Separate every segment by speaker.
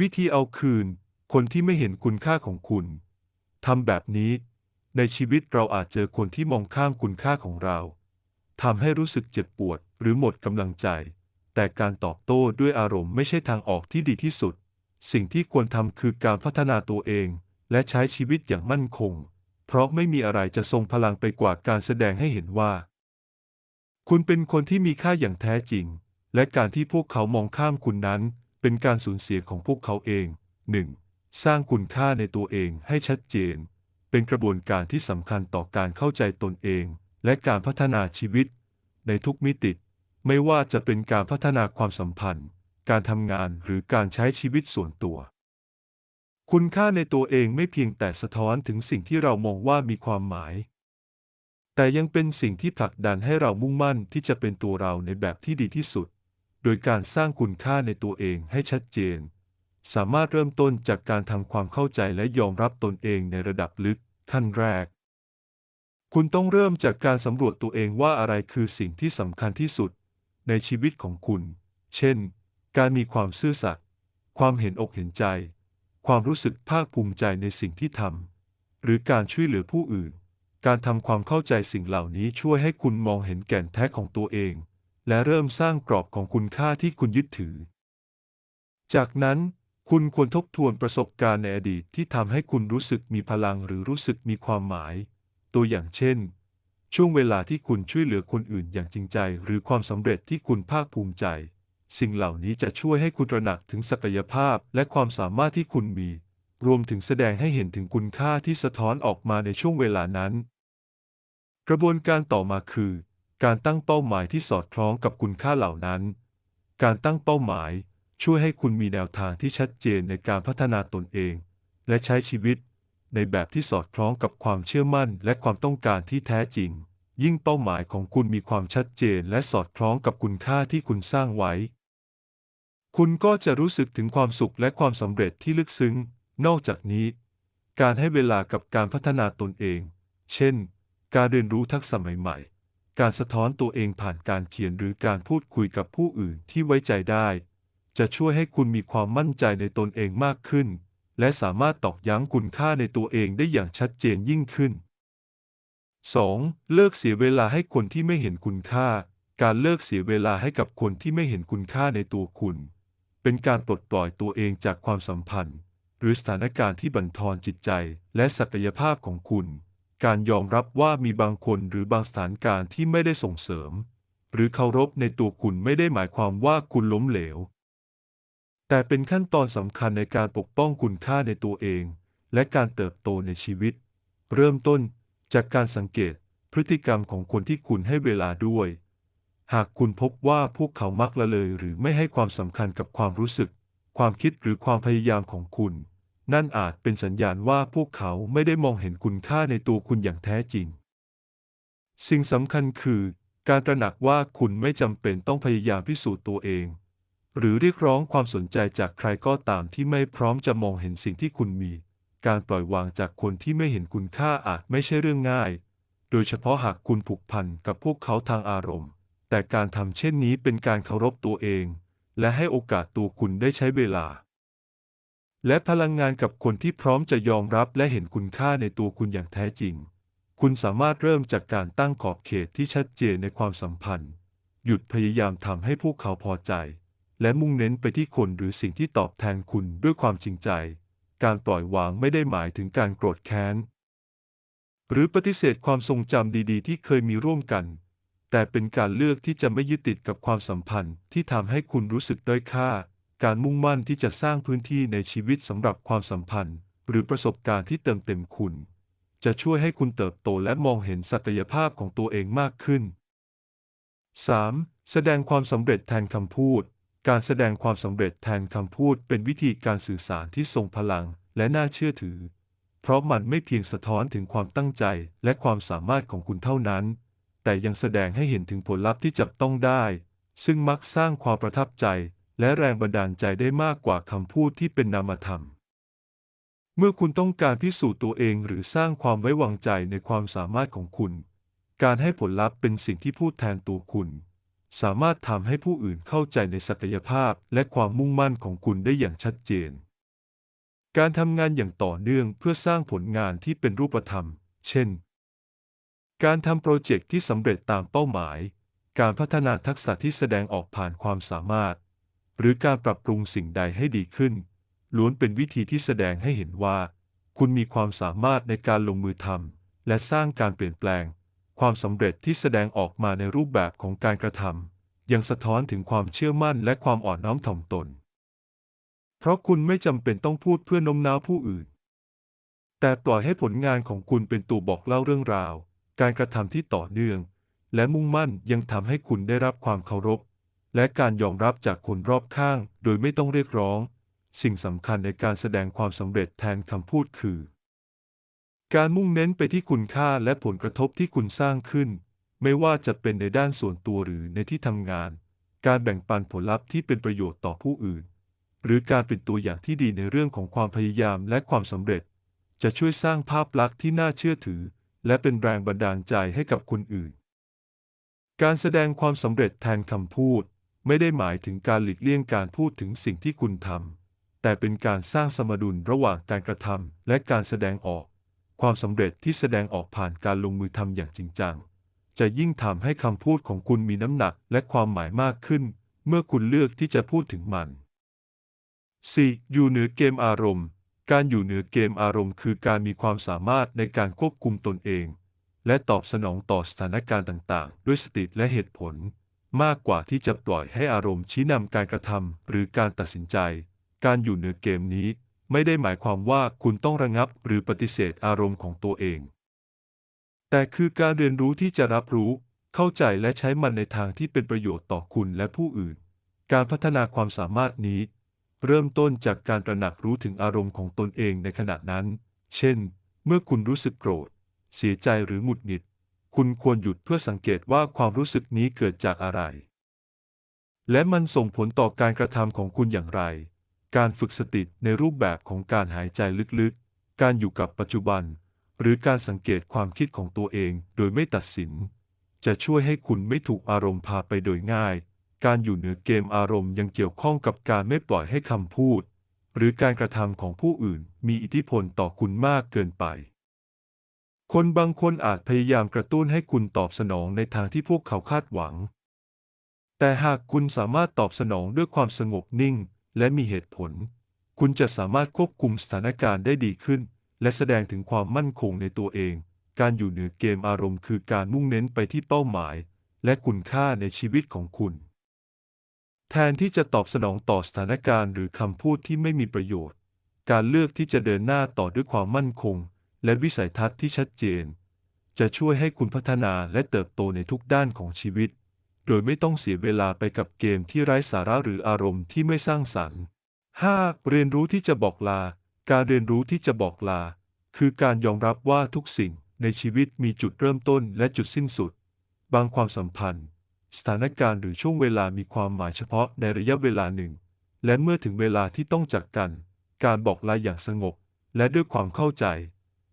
Speaker 1: วิธีเอาคืน คนที่ไม่เห็นคุณค่าของคุณ ทำแบบนี้ ในชีวิตเราอาจเจอคนที่มองข้ามคุณค่าของเรา ทำให้รู้สึกเจ็บปวดหรือหมดกำลังใจ แต่การตอบโต้ด้วยอารมณ์ไม่ใช่ทางออกที่ดีที่สุด สิ่งที่ควรทำคือการพัฒนาตัวเอง และใช้ชีวิตอย่างมั่นคง เพราะไม่มีอะไรจะทรงพลังไปกว่าการแสดงให้เห็นว่า คุณเป็นคนที่มีค่าอย่างแท้จริง และการที่พวกเขามองข้ามคุณนั้น เป็นการสูญเสียของพวกเขาเอง 1. สร้างคุณค่าในตัวเองให้ชัดเจน เป็นกระบวนการที่สำคัญต่อการเข้าใจตนเอง และการพัฒนาชีวิต ในทุกมิติ ไม่ว่าจะเป็นการพัฒนาความสัมพันธ์ การทำงานหรือการใช้ชีวิตส่วนตัว คุณค่าในตัวเองไม่เพียงแต่สะท้อนถึงสิ่งที่เรามองว่ามีความหมาย แต่ยังเป็นสิ่งที่ผลักดันให้เรามุ่งมั่นที่จะเป็นตัวเราในแบบที่ดีที่สุด โดยการสร้างคุณค่าในตัวเองให้ชัดเจน สามารถเริ่มต้นจากการทำความเข้าใจและยอมรับตนเองในระดับลึกขั้นแรก คุณต้องเริ่มจากการสำรวจตัวเองว่าอะไรคือสิ่งที่สำคัญที่สุด ในชีวิตของคุณ เช่น การมีความซื่อสัตย์ ความเห็นอกเห็นใจ ความรู้สึกภาคภูมิใจในสิ่งที่ทำ หรือการช่วยเหลือผู้อื่น การทำความเข้าใจสิ่งเหล่านี้ช่วยให้คุณมองเห็นแก่นแท้ของตัวเอง และเริ่มสร้างกรอบของคุณค่าที่คุณยึดถือ จากนั้นคุณควรทบทวนประสบการณ์ในอดีตที่ทำให้คุณรู้สึกมีพลังหรือรู้สึกมีความหมาย ตัวอย่างเช่น ช่วงเวลาที่คุณช่วยเหลือคนอื่นอย่างจริงใจ หรือความสำเร็จที่คุณภาคภูมิใจ สิ่งเหล่านี้จะช่วยให้คุณตระหนักถึงศักยภาพและความสามารถที่คุณมี รวมถึงแสดงให้เห็นถึงคุณค่าที่สะท้อนออกมาในช่วงเวลานั้น กระบวนการต่อมาคือ การตั้งเป้าหมายที่สอดคล้องกับคุณค่าเหล่านั้น การตั้งเป้าหมายช่วยให้คุณมีแนวทางที่ชัดเจนในการพัฒนาตนเอง และใช้ชีวิต ในแบบที่สอดคล้องกับความเชื่อมั่น และความต้องการที่แท้จริง ยิ่งเป้าหมายของคุณมีความชัดเจน และสอดคล้องกับคุณค่าที่คุณสร้างไว้ คุณก็จะรู้สึกถึงความสุขและความสำเร็จที่ลึกซึ้ง นอกจากนี้ การให้เวลากับการพัฒนาตนเอง เช่น การเรียนรู้ทักษะใหม่ๆ การสะท้อนตัวเองผ่านการเขียนหรือการพูดคุยกับผู้อื่นที่ไว้ใจได้ จะช่วยให้คุณมีความมั่นใจในตนเองมากขึ้น และสามารถตอกย้ำคุณค่าในตัวเองได้อย่างชัดเจนยิ่งขึ้น 2. เลิกเสียเวลาให้คนที่ไม่เห็นคุณค่า การเลิกเสียเวลาให้กับคนที่ไม่เห็นคุณค่าในตัวคุณ เป็นการปลดปล่อยตัวเองจากความสัมพันธ์ หรือสถานการณ์ที่บั่นทอนจิตใจ และศักยภาพของคุณ การยอมรับว่ามีบางคนหรือบางสถานการณ์ที่ไม่ได้ส่งเสริม หรือเคารพในตัวคุณไม่ได้หมายความว่าคุณล้มเหลว แต่เป็นขั้นตอนสำคัญในการปกป้องคุณค่าในตัวเอง และการเติบโตในชีวิต เริ่มต้นจากการสังเกตพฤติกรรมของคนที่คุณให้เวลาด้วย หากคุณพบว่าพวกเขามักละเลยหรือไม่ให้ความสำคัญกับความรู้สึก ความคิดหรือความพยายามของคุณ นั่นอาจเป็นสัญญาณว่าพวกเขาไม่ได้มองเห็นคุณค่าในตัวคุณอย่างแท้จริง สิ่งสำคัญคือ การตระหนักว่าคุณไม่จำเป็นต้องพยายามพิสูจน์ตัวเอง หรือเรียกร้องความสนใจจากใครก็ตามที่ไม่พร้อมจะมองเห็นสิ่งที่คุณมี การปล่อยวางจากคนที่ไม่เห็นคุณค่าอาจไม่ใช่เรื่องง่าย โดยเฉพาะหากคุณผูกพันกับพวกเขาทางอารมณ์ แต่การทำเช่นนี้เป็นการเคารพตัวเอง และให้โอกาสตัวคุณได้ใช้เวลา และพลังงานกับคนที่พร้อมจะยอมรับและเห็นคุณค่าในตัวคุณอย่างแท้จริง คุณสามารถเริ่มจากการตั้งขอบเขตที่ชัดเจนในความสัมพันธ์ หยุดพยายามทำให้พวกเขาพอใจ และมุ่งเน้นไปที่คนหรือสิ่งที่ตอบแทนคุณด้วยความจริงใจ การปล่อยวางไม่ได้หมายถึงการโกรธแค้น หรือปฏิเสธความทรงจำดีๆ ที่เคยมีร่วมกัน แต่เป็นการเลือกที่จะไม่ยึดติดกับความสัมพันธ์ที่ทำให้คุณรู้สึกด้อยค่า การมุ่งมั่นที่จะสร้างพื้นที่ในชีวิตสำหรับความสัมพันธ์ หรือประสบการณ์ที่เติมเต็มคุณ จะช่วยให้คุณเติบโตและมองเห็นศักยภาพของตัวเองมากขึ้น 3. แสดงความสำเร็จแทนคำพูด การแสดงความสำเร็จแทนคำพูด เป็นวิธีการสื่อสารที่ทรงพลังและน่าเชื่อถือ เพราะมันไม่เพียงสะท้อนถึงความตั้งใจและความสามารถของคุณเท่านั้น แต่ยังแสดงให้เห็นถึงผลลัพธ์ที่จับต้องได้ ซึ่งมักสร้างความประทับใจ และแรงบันดาลใจได้มากกว่าคำพูดที่เป็นนามธรรม เมื่อคุณต้องการพิสูจน์ตัวเองหรือสร้างความไว้วางใจในความสามารถของคุณ การให้ผลลัพธ์เป็นสิ่งที่พูดแทนตัวคุณ สามารถทำให้ผู้อื่นเข้าใจในศักยภาพและความมุ่งมั่นของคุณได้อย่างชัดเจน การทำงานอย่างต่อเนื่องเพื่อสร้างผลงานที่เป็นรูปธรรม เช่น การทำโปรเจกต์ที่สำเร็จตามเป้าหมาย การพัฒนาทักษะที่แสดงออกผ่านความสามารถ หรือการปรับปรุงสิ่งใดให้ดีขึ้น ล้วนเป็นวิธีที่แสดงให้เห็นว่า คุณมีความสามารถในการลงมือทำและสร้างการเปลี่ยนแปลง ความสำเร็จที่แสดงออกมาในรูปแบบของการกระทำยังสะท้อนถึงความเชื่อมั่นและความอ่อนน้อมถ่อมตน เพราะคุณไม่จำเป็นต้องพูดเพื่อโน้มน้าวผู้อื่น แต่ปล่อยให้ผลงานของคุณเป็นตัวบอกเล่าเรื่องราว การกระทำที่ต่อเนื่อง และมุ่งมั่นยังทำให้คุณได้รับความเคารพ และการยอมรับจากคนรอบข้าง โดยไม่ต้องเรียกร้อง สิ่งสำคัญในการแสดงความสำเร็จแทนคำพูดคือ การมุ่งเน้นไปที่คุณค่าและผลกระทบที่คุณสร้างขึ้น ไม่ว่าจะเป็นในด้านส่วนตัวหรือในที่ทำงาน การแบ่งปันผลลัพธ์ที่เป็นประโยชน์ต่อผู้อื่น หรือการเป็นตัวอย่างที่ดีในเรื่องของความพยายามและความสำเร็จ จะช่วยสร้างภาพลักษณ์ที่น่าเชื่อถือ และเป็นแรงบันดาลใจให้กับคนอื่น การแสดงความสำเร็จแทนคำพูด ไม่ได้หมายถึงการหลีกเลี่ยงการพูดถึงสิ่งที่คุณทำ แต่เป็นการสร้างสมดุลระหว่างการกระทำและการแสดงออก ความสำเร็จที่แสดงออกผ่านการลงมือทำอย่างจริงจัง จะยิ่งทำให้คำพูดของคุณมีน้ำหนักและความหมายมากขึ้น เมื่อคุณเลือกที่จะพูดถึงมัน 4. อยู่เหนือเกมอารมณ์ การอยู่เหนือเกมอารมณ์ คือการมีความสามารถในการควบคุมตนเอง และตอบสนองต่อสถานการณ์ต่าง ๆ ด้วยสติและเหตุผล มากกว่าที่จะปล่อยให้อารมณ์ชี้นำการกระทำหรือการตัดสินใจ การอยู่เหนือเกมนี้ไม่ได้หมายความว่าคุณต้องระงับหรือปฏิเสธอารมณ์ของตัวเอง แต่คือการเรียนรู้ที่จะรับรู้ เข้าใจและใช้มันในทางที่เป็นประโยชน์ต่อคุณและผู้อื่น การพัฒนาความสามารถนี้ เริ่มต้นจากการตระหนักรู้ถึงอารมณ์ของตนเองในขณะนั้น เช่น เมื่อคุณรู้สึกโกรธ เสียใจหรือหงุดหงิด คุณควรหยุดเพื่อสังเกตว่าความรู้สึกนี้เกิดจากอะไร และมันส่งผลต่อการกระทำของคุณอย่างไร การฝึกสติในรูปแบบของการหายใจลึกๆ การอยู่กับปัจจุบัน หรือการสังเกตความคิดของตัวเองโดยไม่ตัดสิน จะช่วยให้คุณไม่ถูกอารมณ์พาไปโดยง่าย การอยู่เหนือเกมอารมณ์ยังเกี่ยวข้องกับการไม่ปล่อยให้คำพูด หรือการกระทำของผู้อื่นมีอิทธิพลต่อคุณมากเกินไป คนบางคนอาจพยายามกระตุ้นให้คุณตอบสนองในทางที่พวกเขาคาดหวัง แต่หากคุณสามารถตอบสนองด้วยความสงบนิ่ง และมีเหตุผล คุณจะสามารถควบคุมสถานการณ์ได้ดีขึ้น และแสดงถึงความมั่นคงในตัวเอง การอยู่เหนือเกมอารมณ์คือการมุ่งเน้นไปที่เป้าหมาย และคุณค่าในชีวิตของคุณ แทนที่จะตอบสนองต่อสถานการณ์หรือคำพูดที่ไม่มีประโยชน์ การเลือกที่จะเดินหน้าต่อด้วยความมั่นคง และวิสัยทัศน์ที่ชัดเจน จะช่วยให้คุณพัฒนาและเติบโตในทุกด้านของชีวิต โดยไม่ต้องเสียเวลาไปกับเกมที่ไร้สาระหรืออารมณ์ที่ไม่สร้างสรรค์ 5. เรียนรู้ที่จะบอกลา การเรียนรู้ที่จะบอกลา คือการยอมรับว่าทุกสิ่งในชีวิตมีจุดเริ่มต้นและจุดสิ้นสุด บางความสัมพันธ์ สถานการณ์หรือช่วงเวลามีความหมายเฉพาะในระยะเวลาหนึ่ง และเมื่อถึงเวลาที่ต้องจากกัน การบอกลาอย่างสงบ และด้วยความเข้าใจ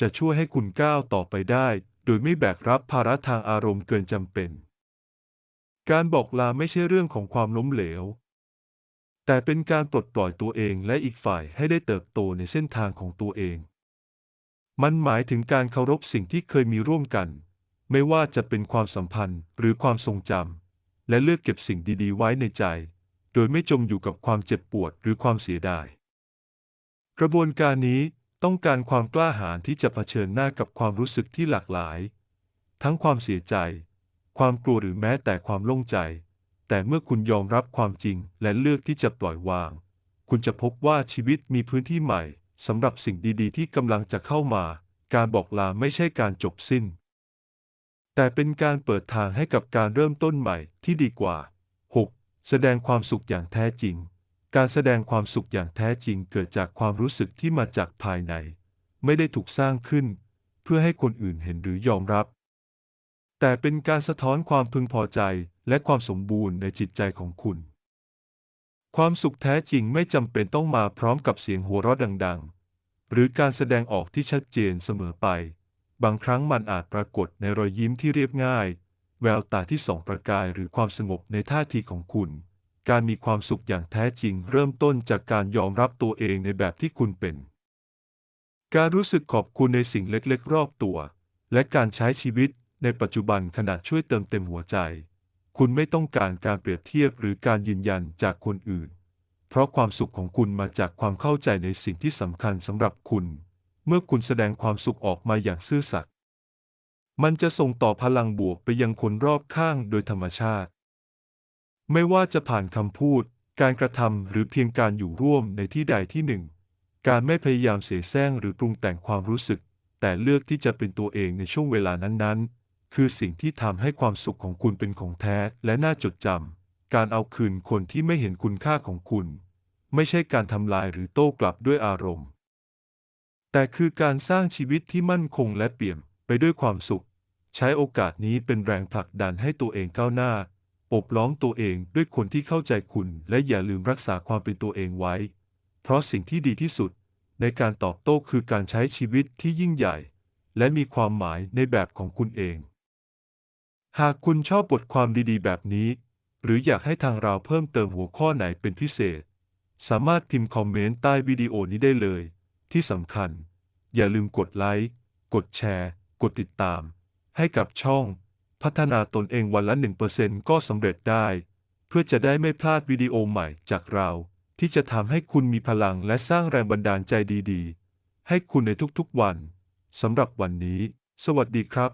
Speaker 1: จะช่วยให้คุณก้าวต่อไปได้ โดยไม่แบกรับภาระทางอารมณ์เกินจำเป็น การบอกลาไม่ใช่เรื่องของความล้มเหลว แต่เป็นการปลดปล่อยตัวเองและอีกฝ่ายให้ได้เติบโตในเส้นทางของตัวเอง มันหมายถึงการเคารพสิ่งที่เคยมีร่วมกัน ไม่ว่าจะเป็นความสัมพันธ์หรือความทรงจำและเลือกเก็บสิ่งดีๆ ไว้ในใจ โดยไม่จมอยู่กับความเจ็บปวดหรือความเสียดาย กระบวนการนี้ ต้องการความกล้าหาญที่จะเผชิญหน้ากับความรู้สึกที่หลากหลาย ทั้งความเสียใจ ความกลัวหรือแม้แต่ความโล่งใจ แต่เมื่อคุณยอมรับความจริงและเลือกที่จะปล่อยวาง คุณจะพบว่าชีวิตมีพื้นที่ใหม่สำหรับสิ่งดีๆ ที่กำลังจะเข้ามา การบอกลาไม่ใช่การจบสิ้น แต่เป็นการเปิดทางให้กับการเริ่มต้นใหม่ที่ดีกว่า 6. แสดงความสุขอย่างแท้จริง การแสดงความสุขอย่างแท้จริงเกิดจากความรู้สึกที่มาจากภายใน ไม่ได้ถูกสร้างขึ้น เพื่อให้คนอื่นเห็นหรือยอมรับ แต่เป็นการสะท้อนความพึงพอใจและความสมบูรณ์ในจิตใจของคุณ ความสุขแท้จริงไม่จำเป็นต้องมาพร้อมกับเสียงหัวเราะดัง ๆ หรือการแสดงออกที่ชัดเจนเสมอไป บางครั้งมันอาจปรากฏในรอยยิ้มที่เรียบง่าย แววตาที่ส่องประกายหรือความสงบในท่าทีของคุณ การมีความสุขอย่างแท้จริง เริ่มต้นจากการยอมรับตัวเองในแบบที่คุณเป็น การรู้สึกขอบคุณในสิ่งเล็กๆ รอบตัว และการใช้ชีวิตในปัจจุบันขณะช่วยเติมเต็มหัวใจ คุณไม่ต้องการการเปรียบเทียบหรือการยืนยันจากคนอื่น เพราะความสุขของคุณมาจากความเข้าใจในสิ่งที่สำคัญสำหรับคุณ เมื่อคุณแสดงความสุขออกมาอย่างซื่อสัตย์มันจะส่งต่อพลังบวกไปยังคนรอบข้างโดยธรรมชาติ ไม่ว่าจะผ่านคำพูด การกระทำหรือเพียงการอยู่ร่วมในที่ใดที่หนึ่ง การไม่พยายามเสแสร้งหรือปรุงแต่งความรู้สึก แต่เลือกที่จะเป็นตัวเองในช่วงเวลานั้นๆ คือสิ่งที่ทำให้ความสุขของคุณเป็นของแท้และน่าจดจำการเอาคืนคนที่ไม่เห็นคุณค่าของคุณ ไม่ใช่การทำลายหรือโต้กลับด้วยอารมณ์ แต่คือการสร้างชีวิตที่มั่นคงและเปี่ยมไปด้วยความสุข ใช้โอกาสนี้เป็นแรงผลักดันให้ตัวเองก้าวหน้า ปกล้อมตัวเองด้วยคนที่เข้าใจคุณและอย่าลืมรักษาความเป็นตัวเองไว้ เพราะสิ่งที่ดีที่สุด ในการตอบโต้คือการใช้ชีวิตที่ยิ่งใหญ่ และมีความหมายในแบบของคุณเอง หากคุณชอบบทความดีๆ แบบนี้ หรืออยากให้ทางเราเพิ่มเติมหัวข้อไหนเป็นพิเศษ สามารถพิมพ์คอมเมนต์ใต้วิดีโอนี้ได้เลย ที่สำคัญ อย่าลืมกดไลค์กดแชร์ กดติดตาม ให้กับช่อง พัฒนาตนเองวันละ 1%ก็สำเร็จได้ เพื่อจะได้ไม่พลาดวิดีโอใหม่จากเรา ที่จะทำให้คุณมีพลังและสร้างแรงบันดาลใจดีๆ ให้คุณในทุกๆวันสำหรับวันนี้ สวัสดีครับ